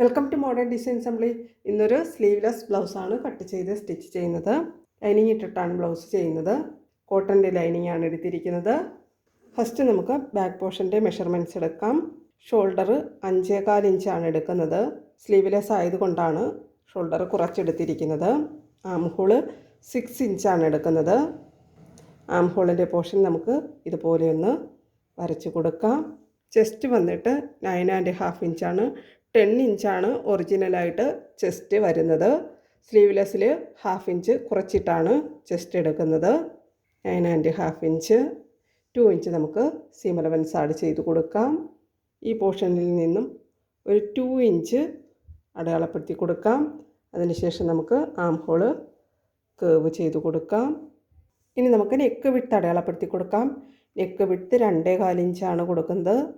Welcome to modern design assembly ഇന്നൊരു sleeveless ബ്ലൗസാണ് cut ചെയ്ത് സ്റ്റിച്ച് ചെയ്യുന്നത്. ലൈനിങ് ഇട്ടിട്ടാണ് ബ്ലൗസ് ചെയ്യുന്നത്. കോട്ടന്റെ ലൈനിങ് ആണ് എടുത്തിരിക്കുന്നത്. ഫസ്റ്റ് നമുക്ക് ബാക്ക് പോർഷന്റെ മെഷർമെന്റ്സ് എടുക്കാം. ഷോൾഡർ അഞ്ചേകാൽ ഇഞ്ചാണ് എടുക്കുന്നത്. സ്ലീവ്ലെസ് ആയതുകൊണ്ടാണ് ഷോൾഡർ കുറച്ചെടുത്തിരിക്കുന്നത്. ആം ഹോൾ സിക്സ് ഇഞ്ചാണ് എടുക്കുന്നത്. ആം ഹോളിന്റെ പോർഷൻ നമുക്ക് ഇതുപോലെ ഒന്ന് വരച്ച് കൊടുക്കാം. ചെസ്റ്റ് വന്നിട്ട് നയൻ ആൻഡ് ഹാഫ് ഇഞ്ചാണ് ടെൻ ഇഞ്ചാണ് ഒറിജിനലായിട്ട് ചെസ്റ്റ് വരുന്നത്. സ്ലീവ്ലെസ്സിൽ ഹാഫ് ഇഞ്ച് കുറച്ചിട്ടാണ് ചെസ്റ്റ് എടുക്കുന്നത്. Nine and half inch. Two inch നമുക്ക് സീം അലവൻസ് ആഡ് ചെയ്ത് കൊടുക്കാം. ഈ പോർഷനിൽ നിന്നും ഒരു ടു ഇഞ്ച് അടയാളപ്പെടുത്തി കൊടുക്കാം. അതിനുശേഷം നമുക്ക് ആം ഹോൾ കേവ് ചെയ്ത് കൊടുക്കാം. ഇനി നമുക്ക് നെക്ക് വിട്ട് അടയാളപ്പെടുത്തി കൊടുക്കാം. നെക്ക് വിട്ട് രണ്ടേ കാലിഞ്ചാണ് കൊടുക്കുന്നത്.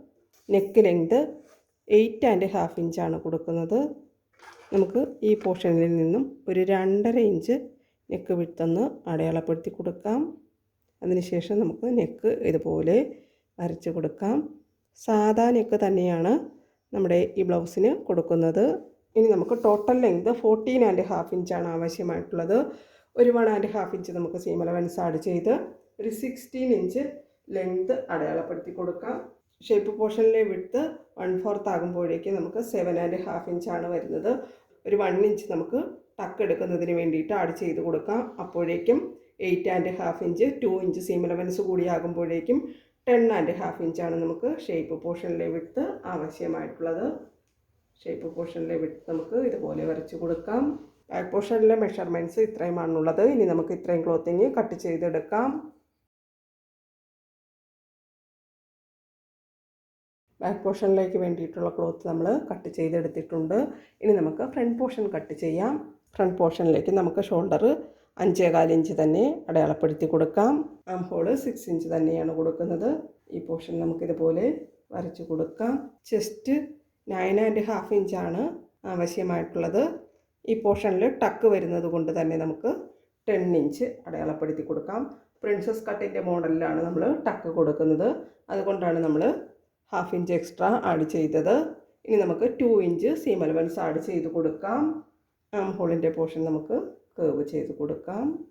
Neck length eight and half ഇഞ്ചാണ് കൊടുക്കുന്നത്. നമുക്ക് ഈ പോർഷനിൽ നിന്നും ഒരു രണ്ടര ഇഞ്ച് നെക്ക് വിട്ടെന്ന് അടയാളപ്പെടുത്തി കൊടുക്കാം. അതിനുശേഷം നമുക്ക് നെക്ക് ഇതുപോലെ വരച്ച് കൊടുക്കാം. സാധാ നെക്ക് തന്നെയാണ് നമ്മുടെ ഈ ബ്ലൗസിന് കൊടുക്കുന്നത്. ഇനി നമുക്ക് total length fourteen and half ഇഞ്ചാണ് ആവശ്യമായിട്ടുള്ളത്. ഒരു വൺ ആൻഡ് ഹാഫ് ഇഞ്ച് നമുക്ക് സീം അലവൻസ് ആഡ് ചെയ്ത് ഒരു സിക്സ്റ്റീൻ ഇഞ്ച് ലെങ്ത് അടയാളപ്പെടുത്തി കൊടുക്കാം. ഷേപ്പ് പോർഷനിലെ വിട്ട് വൺ ഫോർത്ത് ആകുമ്പോഴേക്ക് നമുക്ക് സെവൻ ആൻഡ് ഹാഫ് ഇഞ്ചാണ് വരുന്നത്. ഒരു വൺ ഇഞ്ച് നമുക്ക് ടക്ക് എടുക്കുന്നതിന് വേണ്ടിയിട്ട് ആഡ് ചെയ്ത് കൊടുക്കാം. അപ്പോഴേക്കും eight and half inch two inch seam allowance കൂടി ആകുമ്പോഴേക്കും ടെൻ ആൻഡ് ഹാഫ് ഇഞ്ചാണ് നമുക്ക് ഷേപ്പ് പോർഷനിലെ വിട്ട് ആവശ്യമായിട്ടുള്ളത്. ഷേപ്പ് പോർഷനിലെ വിട്ട് നമുക്ക് ഇതുപോലെ വരച്ച് കൊടുക്കാം. ബാക്ക് പോർഷനിലെ മെഷർമെന്റ്സ് ഇത്രയുമാണുള്ളത്. ഇനി നമുക്ക് ഇത്രയും ക്ലോത്തിങ് കട്ട് ചെയ്തെടുക്കാം. ബാക്ക് പോർഷനിലേക്ക് വേണ്ടിയിട്ടുള്ള ക്ലോത്ത് നമ്മൾ കട്ട് ചെയ്തെടുത്തിട്ടുണ്ട്. ഇനി നമുക്ക് ഫ്രണ്ട് പോർഷൻ കട്ട് ചെയ്യാം. ഫ്രണ്ട് പോർഷനിലേക്ക് നമുക്ക് ഷോൾഡർ അഞ്ചേകാൽ ഇഞ്ച് തന്നെ അടയാളപ്പെടുത്തി കൊടുക്കാം. ആം ഹോൾ സിക്സ് ഇഞ്ച് തന്നെയാണ് കൊടുക്കുന്നത്. ഈ പോർഷൻ നമുക്കിതുപോലെ വരച്ച് കൊടുക്കാം. ചെസ്റ്റ് നയൻ ആൻഡ് ഹാഫ് ഇഞ്ചാണ് ആവശ്യമായിട്ടുള്ളത്. ഈ പോർഷനിൽ ടക്ക് വരുന്നത് കൊണ്ട് തന്നെ നമുക്ക് ടെൻ ഇഞ്ച് അടയാളപ്പെടുത്തി കൊടുക്കാം. പ്രിൻസസ് കട്ടിന്റെ മോഡലിലാണ് നമ്മൾ ടക്ക് കൊടുക്കുന്നത്. അതുകൊണ്ടാണ് നമ്മൾ ഹാഫ് ഇഞ്ച് എക്സ്ട്രാ ആഡ് ചെയ്തത്. ഇനി നമുക്ക് two inch seam allowance add ചെയ്ത് കൊടുക്കാം. ആം ഹോളിന്റെ പോർഷൻ നമുക്ക് കേവ് ചെയ്ത് കൊടുക്കാം.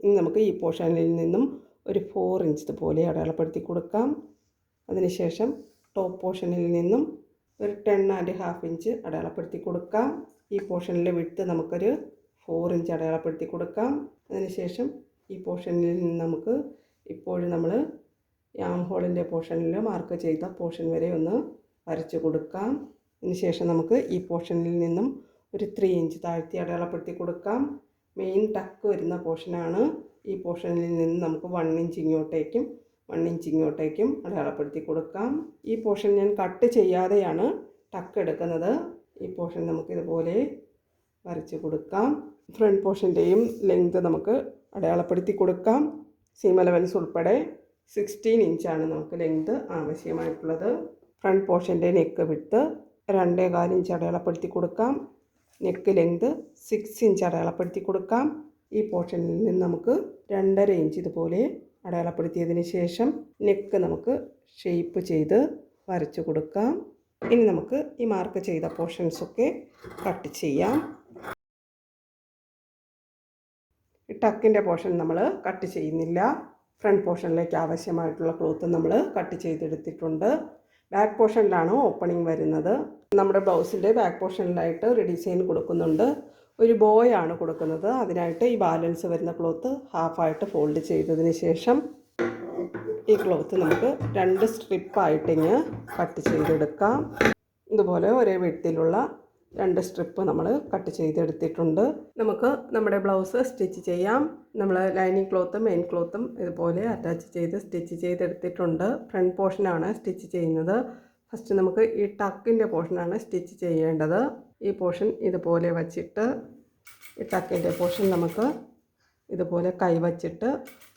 ഇനി നമുക്ക് ഈ പോർഷനിൽ നിന്നും ഒരു ഫോർ ഇഞ്ച് പോലെ അടയാളപ്പെടുത്തി കൊടുക്കാം. അതിനുശേഷം ടോപ്പ് പോർഷനിൽ നിന്നും ഒരു ടെൻ ആൻഡ് ഹാഫ് ഇഞ്ച് അടയാളപ്പെടുത്തി കൊടുക്കാം. ഈ പോർഷനിലെ വിട്ട് നമുക്കൊരു ഫോർ ഇഞ്ച് അടയാളപ്പെടുത്തി കൊടുക്കാം. അതിനുശേഷം ഈ പോർഷനിൽ നിന്ന് നമുക്ക് ഇപ്പോഴും നമ്മൾ യാം ഹോളിന്റെ പോർഷനിൽ മാർക്ക് ചെയ്ത പോർഷൻ വരെ ഒന്ന് വരച്ച് കൊടുക്കാം. അതിനുശേഷം നമുക്ക് ഈ പോർഷനിൽ നിന്നും ഒരു ത്രീ ഇഞ്ച് താഴ്ത്തി അടയാളപ്പെടുത്തി കൊടുക്കാം. മെയിൻ ടക്ക് വരുന്ന പോർഷനാണ് ഈ പോർഷനിൽ നിന്ന് നമുക്ക് വൺ ഇഞ്ച് ഇങ്ങോട്ടേക്കും വൺ ഇഞ്ച് ഇങ്ങോട്ടേക്കും അടയാളപ്പെടുത്തി കൊടുക്കാം. ഈ പോർഷൻ ഞാൻ കട്ട് ചെയ്യാതെയാണ് ടക്ക് എടുക്കുന്നത്. ഈ പോർഷൻ നമുക്ക് ഇതുപോലെ വരച്ച് കൊടുക്കാം. ഫ്രണ്ട് പോർഷന്റെയും ലെങ്ത് നമുക്ക് അടയാളപ്പെടുത്തി കൊടുക്കാം. സീം അലവൻസ് ഉൾപ്പെടെ സിക്സ്റ്റീൻ ഇഞ്ചാണ് നമുക്ക് ലെങ്ത് ആവശ്യമായിട്ടുള്ളത്. ഫ്രണ്ട് പോർഷന്റെ നെക്ക് വിട്ട് രണ്ടേ കാൽ ഇഞ്ച് അടയാളപ്പെടുത്തി കൊടുക്കാം. നെക്ക് ലെങ്ത് സിക്സ് ഇഞ്ച് അടയാളപ്പെടുത്തി കൊടുക്കാം. ഈ പോർഷനിൽ നിന്ന് നമുക്ക് രണ്ടര ഇഞ്ച് ഇതുപോലെ അടയാളപ്പെടുത്തിയതിന് ശേഷം നെക്ക് നമുക്ക് ഷേപ്പ് ചെയ്ത് വരച്ചു കൊടുക്കാം. ഇനി നമുക്ക് ഈ മാർക്ക് ചെയ്ത പോർഷൻസൊക്കെ കട്ട് ചെയ്യാം. ടക്കിന്റെ പോർഷൻ നമ്മൾ കട്ട് ചെയ്യുന്നില്ല. ഫ്രണ്ട് പോർഷനിലേക്ക് ആവശ്യമായിട്ടുള്ള ക്ലോത്ത് നമ്മൾ കട്ട് ചെയ്തെടുത്തിട്ടുണ്ട്. ബാക്ക് പോർഷനിലാണ് ഓപ്പണിംഗ് വരുന്നത്. നമ്മുടെ ബ്ലൗസിന്റെ ബാക്ക് പോർഷനിലായിട്ട് ഒരു ഡിസൈൻ കൊടുക്കുന്നുണ്ട്. ഒരു ബോയ് ആണ് കൊടുക്കുന്നത്. അതിനായിട്ട് ഈ ബാലൻസ് വരുന്ന ക്ലോത്ത് ഹാഫായിട്ട് ഫോൾഡ് ചെയ്തതിന് ശേഷം ഈ ക്ലോത്ത് നമുക്ക് രണ്ട് സ്ട്രിപ്പായിട്ടിങ്ങ് കട്ട് ചെയ്തെടുക്കാം. ഇതുപോലെ ഒരേ വെട്ടിലുള്ള രണ്ട് സ്ട്രിപ്പ് നമ്മൾ കട്ട് ചെയ്തെടുത്തിട്ടുണ്ട്. നമുക്ക് നമ്മുടെ ബ്ലൗസ് സ്റ്റിച്ച് ചെയ്യാം. നമ്മൾ ലൈനിങ് ക്ലോത്തും മെയിൻ ക്ലോത്തും ഇതുപോലെ അറ്റാച്ച് ചെയ്ത് സ്റ്റിച്ച് ചെയ്തെടുത്തിട്ടുണ്ട്. ഫ്രണ്ട് പോർഷനാണ് സ്റ്റിച്ച് ചെയ്യുന്നത്. ഫസ്റ്റ് നമുക്ക് ഈ ടക്കിന്റെ പോർഷനാണ് സ്റ്റിച്ച് ചെയ്യേണ്ടത്. ഈ പോർഷൻ ഇതുപോലെ വച്ചിട്ട് ഈ ടക്കിന്റെ പോർഷൻ നമുക്ക് ഇതുപോലെ കൈ കൈവച്ചിട്ട്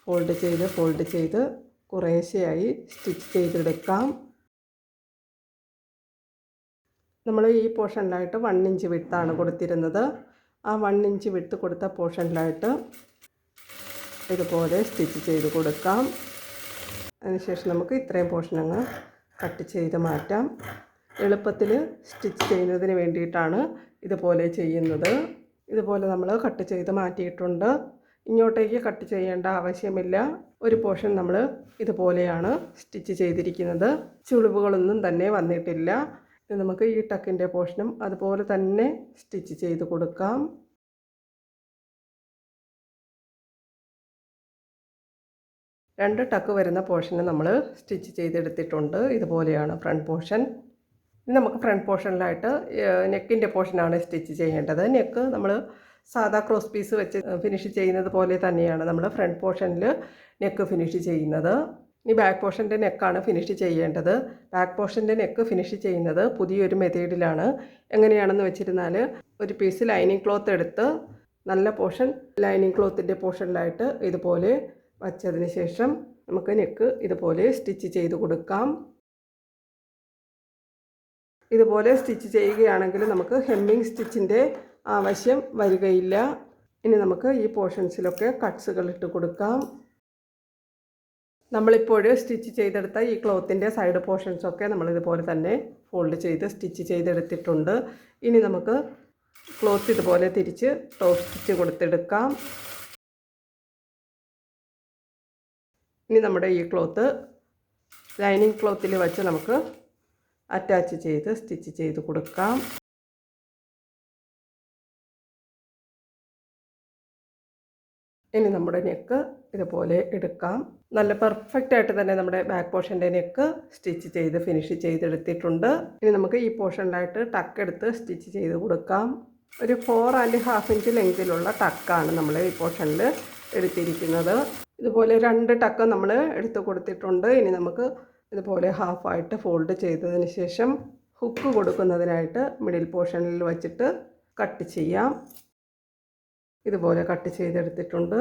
ഫോൾഡ് ചെയ്ത് ഫോൾഡ് ചെയ്ത് കുറേശ്ശെയായി സ്റ്റിച്ച് ചെയ്തെടുക്കാം. നമ്മൾ ഈ പോർഷനിലായിട്ട് വൺ ഇഞ്ച് വിട്ടാണ് കൊടുത്തിരുന്നത്. ആ വൺ ഇഞ്ച് വിട്ട് കൊടുത്ത പോർഷനിലായിട്ട് ഇതുപോലെ സ്റ്റിച്ച് ചെയ്ത് കൊടുക്കാം. അതിനുശേഷം നമുക്ക് ഇത്രയും പോർഷൻ അങ്ങ് കട്ട് ചെയ്ത് മാറ്റാം. എളുപ്പത്തിൽ സ്റ്റിച്ച് ചെയ്യുന്നതിന് വേണ്ടിയിട്ടാണ് ഇതുപോലെ ചെയ്യുന്നത്. ഇതുപോലെ നമ്മൾ കട്ട് ചെയ്ത് മാറ്റിയിട്ടുണ്ട്. ഇങ്ങോട്ടേക്ക് കട്ട് ചെയ്യേണ്ട ആവശ്യമില്ല. ഒരു പോർഷൻ നമ്മൾ ഇതുപോലെയാണ് സ്റ്റിച്ച് ചെയ്തിരിക്കുന്നത്. ചുളിവുകളൊന്നും തന്നെ വന്നിട്ടില്ല. നമുക്ക് ഈ ടക്കിന്റെ പോർഷനും അതുപോലെ തന്നെ സ്റ്റിച്ച് ചെയ്ത് കൊടുക്കാം. രണ്ട് ടക്ക് വരുന്ന പോർഷന് നമ്മൾ സ്റ്റിച്ച് ചെയ്തെടുത്തിട്ടുണ്ട്. ഇതുപോലെയാണ് ഫ്രണ്ട് പോർഷൻ. ഇനി നമുക്ക് ഫ്രണ്ട് പോർഷനിലായിട്ട് നെക്കിന്റെ പോർഷനാണ് സ്റ്റിച്ച് ചെയ്യേണ്ടത്. നെക്ക് നമ്മൾ സാധാ ക്രോസ് പീസ് വെച്ച് ഫിനിഷ് ചെയ്യുന്നത് പോലെ തന്നെയാണ് നമ്മൾ ഫ്രണ്ട് പോർഷനിൽ നെക്ക് ഫിനിഷ് ചെയ്യുന്നത്. ഇനി ബാക്ക് പോർഷന്റെ നെക്കാണ് ഫിനിഷ് ചെയ്യേണ്ടത്. ബാക്ക് പോർഷന്റെ നെക്ക് ഫിനിഷ് ചെയ്യുന്നത് പുതിയൊരു മെത്തേഡിലാണ് എങ്ങനെയാണെന്ന് വെച്ചിരുന്നാൽ ഒരു പീസ് ലൈനിങ് ക്ലോത്ത് എടുത്ത് നല്ല പോർഷൻ ലൈനിങ് ക്ലോത്തിന്റെ പോർഷനിലായിട്ട് ഇതുപോലെ വച്ചതിന് ശേഷം നമുക്ക് നെക്ക് ഇതുപോലെ സ്റ്റിച്ച് ചെയ്ത് കൊടുക്കാം. ഇതുപോലെ സ്റ്റിച്ച് ചെയ്യുകയാണെങ്കിൽ നമുക്ക് ഹെമ്മിങ് സ്റ്റിച്ചിന്റെ ആവശ്യം വരികയില്ല. ഇനി നമുക്ക് ഈ പോർഷൻസിലൊക്കെ കട്ട്സുകൾ ഇട്ട് കൊടുക്കാം. നമ്മളിപ്പോൾ സ്റ്റിച്ച് ചെയ്തെടുത്ത ഈ ക്ലോത്തിന്റെ സൈഡ് പോർഷൻസൊക്കെ നമ്മളിതുപോലെ തന്നെ ഫോൾഡ് ചെയ്ത് സ്റ്റിച്ച് ചെയ്തെടുത്തിട്ടുണ്ട്. ഇനി നമുക്ക് ക്ലോത്ത് ഇതുപോലെ തിരിച്ച് ടോപ്പ് സ്റ്റിച്ച് കൊടുത്തെടുക്കാം. ഇനി നമ്മുടെ ഈ ക്ലോത്ത് ലൈനിങ് ക്ലോത്തിൽ വച്ച് നമുക്ക് അറ്റാച്ച് ചെയ്ത് സ്റ്റിച്ച് ചെയ്ത് കൊടുക്കാം. ഇനി നമ്മുടെ നെക്ക് ഇതുപോലെ എടുക്കാം. നല്ല പെർഫെക്റ്റ് ആയിട്ട് തന്നെ നമ്മുടെ ബാക്ക് പോർഷന്റെ നെക്ക് സ്റ്റിച്ച് ചെയ്ത് ഫിനിഷ് ചെയ്തെടുത്തിട്ടുണ്ട്. ഇനി നമുക്ക് ഈ പോർഷനിലായിട്ട് ടക്ക് എടുത്ത് സ്റ്റിച്ച് ചെയ്ത് കൊടുക്കാം. ഒരു ഫോർ ആൻഡ് ഹാഫ് ഇഞ്ച് ലെങ്തിലുള്ള ടക്കാണ് നമ്മൾ ഈ പോർഷനിൽ എടുത്തിരിക്കുന്നത്. ഇതുപോലെ രണ്ട് ടക്ക് നമ്മൾ എടുത്ത് കൊടുത്തിട്ടുണ്ട്. ഇനി നമുക്ക് ഇതുപോലെ ഹാഫായിട്ട് ഫോൾഡ് ചെയ്തതിന് ശേഷം ഹുക്ക് കൊടുക്കുന്നതിനായിട്ട് മിഡിൽ പോർഷനിൽ വച്ചിട്ട് കട്ട് ചെയ്യാം. ഇതുപോലെ കട്ട് ചെയ്തെടുത്തിട്ടുണ്ട്.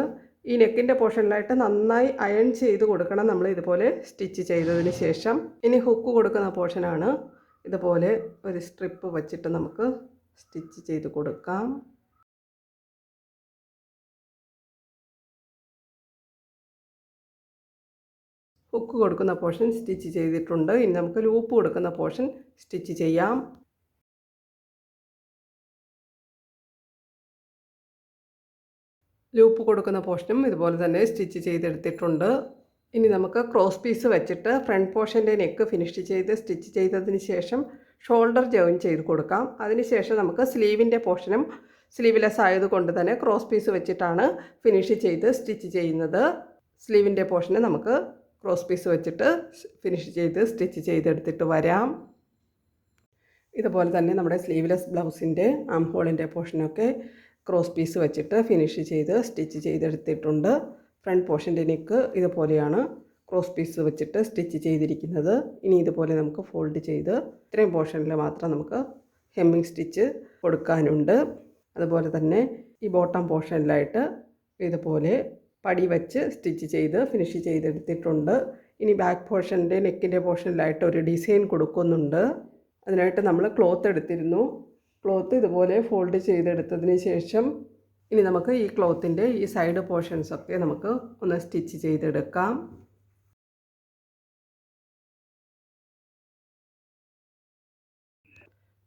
ഈ നെക്കിന്റെ പോർഷനിലായിട്ട് നന്നായി അയൺ ചെയ്ത് കൊടുക്കണം നമ്മൾ ഇതുപോലെ സ്റ്റിച്ച് ചെയ്തതിന് ശേഷം. ഇനി ഹുക്ക് കൊടുക്കുന്ന പോർഷനാണ് ഇതുപോലെ ഒരു സ്ട്രിപ്പ് വച്ചിട്ട് നമുക്ക് സ്റ്റിച്ച് ചെയ്ത് കൊടുക്കാം. ഹുക്ക് കൊടുക്കുന്ന പോർഷൻ സ്റ്റിച്ച് ചെയ്തിട്ടുണ്ട്. ഇനി നമുക്ക് ലൂപ്പ് കൊടുക്കുന്ന പോർഷൻ സ്റ്റിച്ച് ചെയ്യാം. ലൂപ്പ് കൊടുക്കുന്ന പോർഷനും ഇതുപോലെ തന്നെ സ്റ്റിച്ച് ചെയ്തെടുത്തിട്ടുണ്ട്. ഇനി നമുക്ക് ക്രോസ് പീസ് വെച്ചിട്ട് ഫ്രണ്ട് പോർഷന്റെ നെക്ക് ഫിനിഷ് ചെയ്ത് സ്റ്റിച്ച് ചെയ്തതിന് ശേഷം ഷോൾഡർ ജോയിൻ ചെയ്ത് കൊടുക്കാം. അതിനുശേഷം നമുക്ക് സ്ലീവിന്റെ പോർഷനും സ്ലീവ്ലെസ് ആയതുകൊണ്ട് തന്നെ ക്രോസ് പീസ് വെച്ചിട്ടാണ് ഫിനിഷ് ചെയ്ത് സ്റ്റിച്ച് ചെയ്യുന്നത്. സ്ലീവിന്റെ പോർഷന് നമുക്ക് ക്രോസ് പീസ് വെച്ചിട്ട് ഫിനിഷ് ചെയ്ത് സ്റ്റിച്ച് ചെയ്തെടുത്തിട്ട് വരാം. ഇതുപോലെ തന്നെ നമ്മുടെ സ്ലീവ്ലെസ് ബ്ലൗസിന്റെ ആം ഹോളിന്റെ പോർഷനൊക്കെ ക്രോസ് പീസ് വെച്ചിട്ട് ഫിനിഷ് ചെയ്ത് സ്റ്റിച്ച് ചെയ്തെടുത്തിട്ടുണ്ട്. ഫ്രണ്ട് പോർഷന്റെ നെക്ക് ഇതുപോലെയാണ് ക്രോസ് പീസ് വെച്ചിട്ട് സ്റ്റിച്ച് ചെയ്തിരിക്കുന്നത്. ഇനി ഇതുപോലെ നമുക്ക് ഫോൾഡ് ചെയ്ത് ഇത്രയും പോർഷനിൽ മാത്രം നമുക്ക് ഹെമ്മിങ് സ്റ്റിച്ച് കൊടുക്കാനുണ്ട്. അതുപോലെ തന്നെ ഈ ബോട്ടം പോർഷനിലായിട്ട് ഇതുപോലെ പടി വെച്ച് സ്റ്റിച്ച് ചെയ്ത് ഫിനിഷ് ചെയ്തെടുത്തിട്ടുണ്ട്. ഇനി ബാക്ക് പോർഷന്റെ നെക്കിന്റെ പോർഷനിലായിട്ട് ഒരു ഡിസൈൻ കൊടുക്കുന്നുണ്ട്. അതിനായിട്ട് നമ്മൾ ക്ലോത്ത് എടുത്തിരുന്നു. ക്ലോത്ത് ഇതുപോലെ ഫോൾഡ് ചെയ്തെടുത്തതിന് ശേഷം ഇനി നമുക്ക് ഈ ക്ലോത്തിന്റെ ഈ സൈഡ് പോർഷൻസൊക്കെ നമുക്ക് ഒന്ന് സ്റ്റിച്ച് ചെയ്തെടുക്കാം.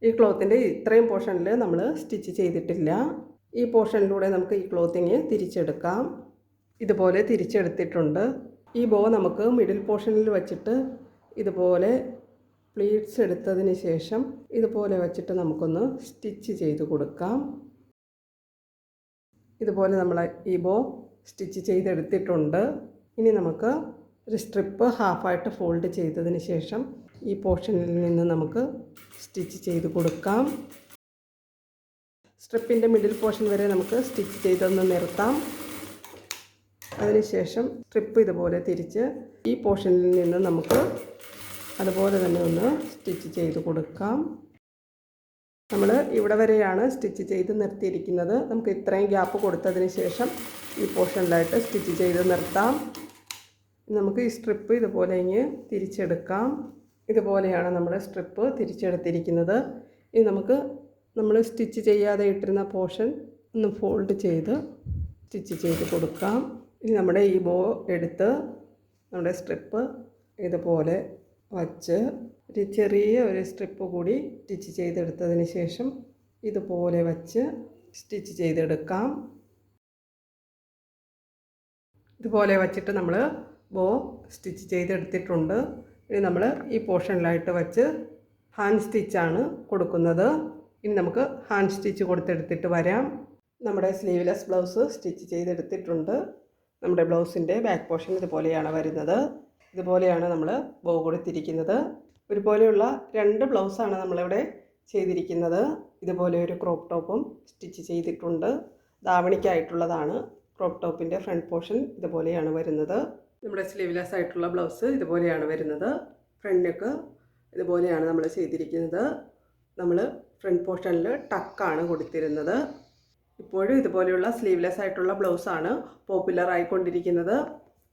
ഈ ക്ലോത്തിന്റെ ഇത്രയും പോർഷനിൽ നമ്മൾ സ്റ്റിച്ച് ചെയ്തിട്ടില്ല. ഈ പോർഷനിലൂടെ നമുക്ക് ഈ ക്ലോത്തിങ് തിരിച്ചെടുക്കാം. ഇതുപോലെ തിരിച്ചെടുത്തിട്ടുണ്ട്. ഈ ബോ നമുക്ക് മിഡിൽ പോർഷനിൽ വച്ചിട്ട് ഇതുപോലെ പ്ലീറ്റ്സ് എടുത്തതിന് ശേഷം ഇതുപോലെ വെച്ചിട്ട് നമുക്കൊന്ന് സ്റ്റിച്ച് ചെയ്ത് കൊടുക്കാം. ഇതുപോലെ നമ്മൾ ഈ ബോ സ്റ്റിച്ച് ചെയ്തെടുത്തിട്ടുണ്ട്. ഇനി നമുക്ക് ഒരു സ്ട്രിപ്പ് ഹാഫായിട്ട് ഫോൾഡ് ചെയ്തതിന് ശേഷം ഈ പോർഷനിൽ നിന്ന് നമുക്ക് സ്റ്റിച്ച് ചെയ്ത് കൊടുക്കാം. സ്ട്രിപ്പിന്റെ മിഡിൽ പോർഷൻ വരെ നമുക്ക് സ്റ്റിച്ച് ചെയ്തൊന്ന് നിർത്താം. അതിനുശേഷം സ്ട്രിപ്പ് ഇതുപോലെ തിരിച്ച് ഈ പോർഷനിൽ നിന്ന് നമുക്ക് അതുപോലെ തന്നെ ഒന്ന് സ്റ്റിച്ച് ചെയ്ത് കൊടുക്കാം. നമ്മൾ ഇവിടെ വരെയാണ് സ്റ്റിച്ച് ചെയ്ത് നിർത്തിയിരിക്കുന്നത്. നമുക്ക് ഇത്രയും ഗ്യാപ്പ് കൊടുത്തതിന് ശേഷം ഈ പോർഷനിലായിട്ട് സ്റ്റിച്ച് ചെയ്ത് നിർത്താം. നമുക്ക് ഈ സ്ട്രിപ്പ് ഇതുപോലെ ഇങ്ങ് തിരിച്ചെടുക്കാം. ഇതുപോലെയാണ് നമ്മൾ സ്ട്രിപ്പ് തിരിച്ചെടുത്തിരിക്കുന്നത്. ഇനി നമുക്ക് നമ്മൾ സ്റ്റിച്ച് ചെയ്യാതെ ഇട്ടിരുന്ന പോർഷൻ ഒന്ന് ഫോൾഡ് ചെയ്ത് സ്റ്റിച്ച് ചെയ്ത് കൊടുക്കാം. ഇനി നമ്മുടെ ഈ ബോ എടുത്ത് നമ്മുടെ സ്ട്രിപ്പ് ഇതുപോലെ വച്ച് ഒരു ചെറിയ ഒരു സ്ട്രിപ്പ് കൂടി സ്റ്റിച്ച് ചെയ്തെടുത്തതിന് ശേഷം ഇതുപോലെ വച്ച് സ്റ്റിച്ച് ചെയ്തെടുക്കാം. ഇതുപോലെ വച്ചിട്ട് നമ്മൾ ബോ സ്റ്റിച്ച് ചെയ്തെടുത്തിട്ടുണ്ട്. ഇനി നമ്മൾ ഈ പോർഷനിലായിട്ട് വച്ച് ഹാൻഡ് സ്റ്റിച്ചാണ് കൊടുക്കുന്നത്. ഇനി നമുക്ക് ഹാൻഡ് സ്റ്റിച്ച് കൊടുത്തെടുത്തിട്ട് വരാം. നമ്മുടെ സ്ലീവ്ലെസ് ബ്ലൗസ് സ്റ്റിച്ച് ചെയ്തെടുത്തിട്ടുണ്ട്. നമ്മുടെ ബ്ലൗസിന്റെ ബാക്ക് പോർഷൻ ഇതുപോലെയാണ് വരുന്നത്. ഇതുപോലെയാണ് നമ്മൾ ബോ കൊടുത്തിരിക്കുന്നത് ഒരുപോലെയുള്ള രണ്ട് ബ്ലൗസാണ് നമ്മളിവിടെ ചെയ്തിരിക്കുന്നത്. ഇതുപോലെ ഒരു ക്രോപ്പ് ടോപ്പും സ്റ്റിച്ച് ചെയ്തിട്ടുണ്ട്. ധാവണിക്കായിട്ടുള്ളതാണ് ക്രോപ്പ് ടോപ്പിന്റെ ഫ്രണ്ട് പോർഷൻ ഇതുപോലെയാണ് വരുന്നത്. നമ്മുടെ സ്ലീവ്ലെസ് ആയിട്ടുള്ള ബ്ലൗസ് ഇതുപോലെയാണ് വരുന്നത്. ഫ്രണ്ട് ഇതുപോലെയാണ് നമ്മൾ ചെയ്തിരിക്കുന്നത്. നമ്മൾ ഫ്രണ്ട് പോർഷനിൽ ടക്കാണ് കൊടുത്തിരുന്നത്. ഇപ്പോഴും ഇതുപോലെയുള്ള സ്ലീവ്ലെസ് ആയിട്ടുള്ള ബ്ലൗസാണ് പോപ്പുലർ ആയിക്കൊണ്ടിരിക്കുന്നത്.